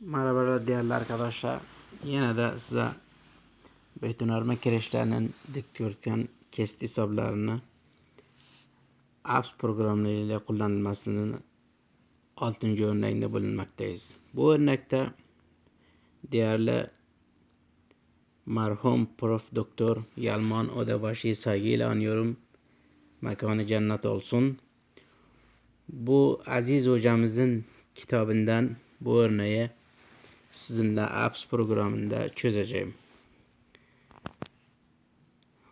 Merhabalar değerli arkadaşlar. Yine de size betonarme kireçlerinin dikdörtgen kesti hesaplarını apps programlarıyla kullanılmasının 6. örneğinde bulunmaktayız. Bu örnekte değerli merhum Prof. Doktor Yalman Odebaşı'yı saygıyla anıyorum. Mekanı cennet olsun. Bu aziz hocamızın kitabından bu örneği sizinle apps programında çözeceğim.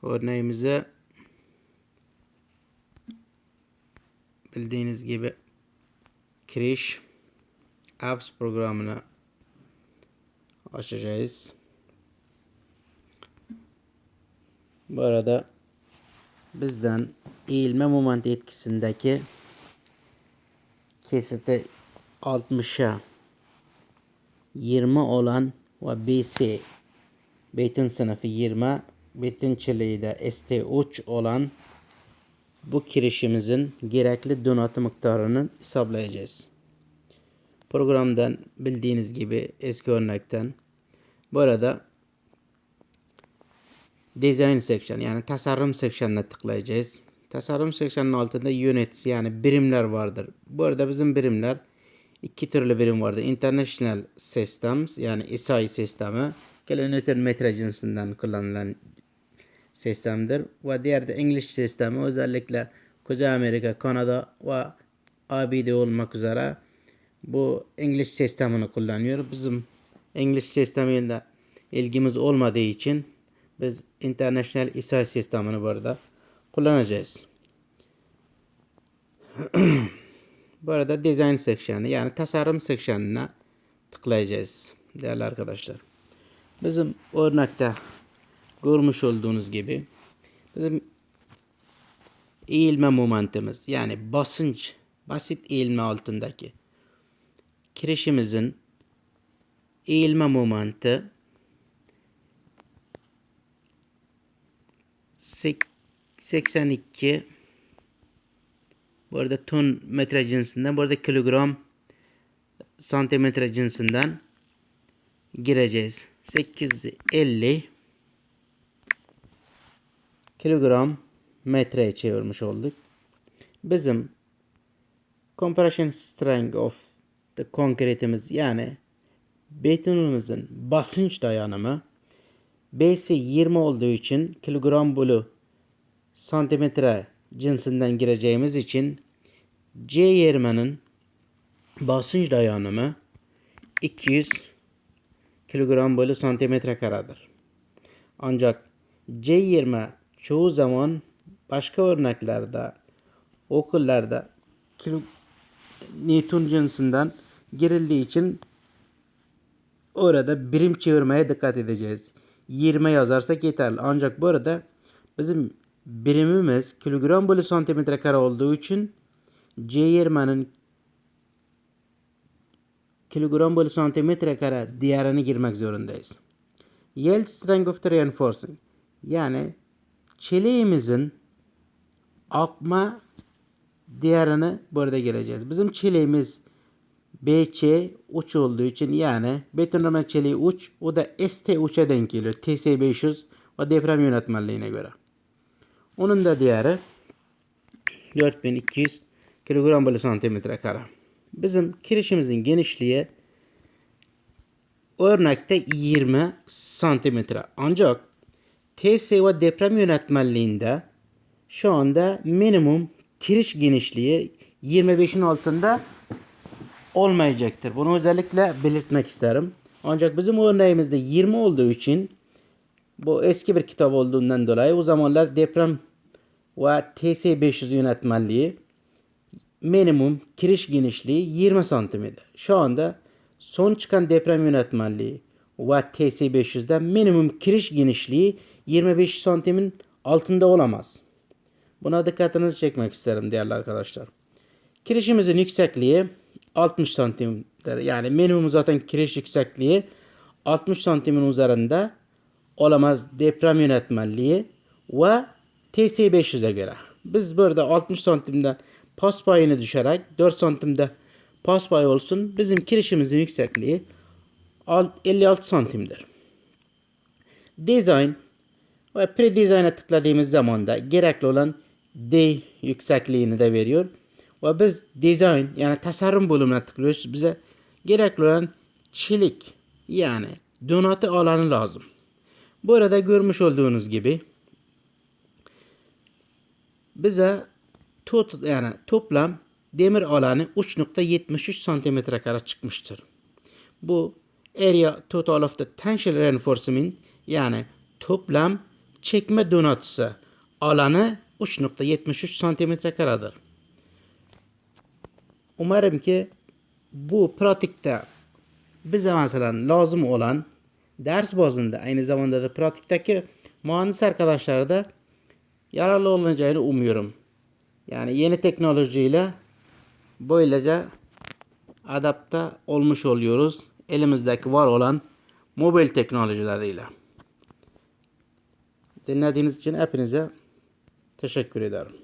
Örneğimize bildiğiniz gibi Kriş apps programını açacağız. Bu arada bizden eğilme moment etkisindeki kesiti 60'a 20 olan ve BC Betin sınıfı 20 Betin çeliği de ST3 olan bu kirişimizin gerekli donatı miktarını hesaplayacağız. Programdan bildiğiniz gibi eski örnekten bu arada Design section yani tasarım section'ına tıklayacağız. Tasarım section'ın altında units yani birimler vardır. Bu arada bizim birimler iki türlü birim vardır. International Systems yani ISAI sistemi kilometre metre cinsinden kullanılan sistemdir. Ve diğer de English sistemi özellikle Kuzey Amerika, Kanada ve ABD olmak üzere bu English sistemini kullanıyor. Bizim English sistemiyle ilgimiz olmadığı için biz International ISAI sistemini burada kullanacağız. Bu arada design section'ı yani tasarım section'ına tıklayacağız değerli arkadaşlar. Bizim örnekte görmüş olduğunuz gibi bizim eğilme momentimiz yani basınç basit eğilme altındaki kirişimizin eğilme momenti 82 bu arada ton metre cinsinden bu arada kilogram santimetre cinsinden gireceğiz. 850 kilogram metreye çevirmiş olduk. Bizim compression strength of the concrete'imiz yani betonumuzun basınç dayanımı B'si 20 olduğu için kilogram bölü santimetre cinsinden gireceğimiz için C yermenin basınç dayanımı 200 kilogram bölü santimetre karedir. Ancak C yerme çoğu zaman başka örneklerde okullarda kilo Newton cinsinden girildiği için orada birim çevirmeye dikkat edeceğiz. 20 yazarsak yeterli. Ancak bu arada bizim birimimiz kilogram bölü santimetre kare olduğu için C yermenin kilogram bölü santimetre kare diğerini girmek zorundayız. Yield strength of the reinforcing yani çeliğimizin akma diğerini burada gireceğiz. Bizim çeliğimiz BC uç olduğu için yani betonlama çeliği uç o da ST uça denk geliyor. TS500 ve deprem yönetmenliğine göre. Onun da değeri 4200 kilogram bölü santimetre kare. Bizim kirişimizin genişliği örnekte 20 santimetre. Ancak TS ve deprem yönetmenliğinde şu anda minimum kiriş genişliği 25'in altında olmayacaktır. Bunu özellikle belirtmek isterim. Ancak bizim örneğimizde 20 olduğu için bu eski bir kitap olduğundan dolayı o zamanlar deprem ve TS500 yönetmenliği minimum kiriş genişliği 20 santimdi. Şu anda son çıkan deprem yönetmenliği ve TS500'de minimum kiriş genişliği 25 santimin altında olamaz. Buna dikkatinizi çekmek isterim değerli arkadaşlar. Kirişimizin yüksekliği 60 santimdir. Yani minimum zaten kiriş yüksekliği 60 santimin üzerinde olamaz deprem yönetmenliği ve TS500'e göre. Biz burada 60 santimden pas payını düşerek 4 santimde pas payı olsun. Bizim kirişimizin yüksekliği alt- 56 santimdir. Design ve pre-design'a tıkladığımız zaman da gerekli olan D yüksekliğini de veriyor. Ve biz design yani tasarım bölümüne tıklıyoruz. Bize gerekli olan çelik yani donatı alanı lazım. Burada görmüş olduğunuz gibi bize tot, yani toplam demir alanı 3.73 santimetre kare çıkmıştır. Bu area total of the tensile reinforcement yani toplam çekme donatısı alanı 3.73 santimetre karedir. Umarım ki bu pratikte bize mesela lazım olan ders bazında aynı zamanda da pratikteki mühendis arkadaşlara da yararlı olacağını umuyorum. Yani yeni teknolojiyle böylece adapte olmuş oluyoruz elimizdeki var olan mobil teknolojileriyle. Dinlediğiniz için hepinize teşekkür ederim.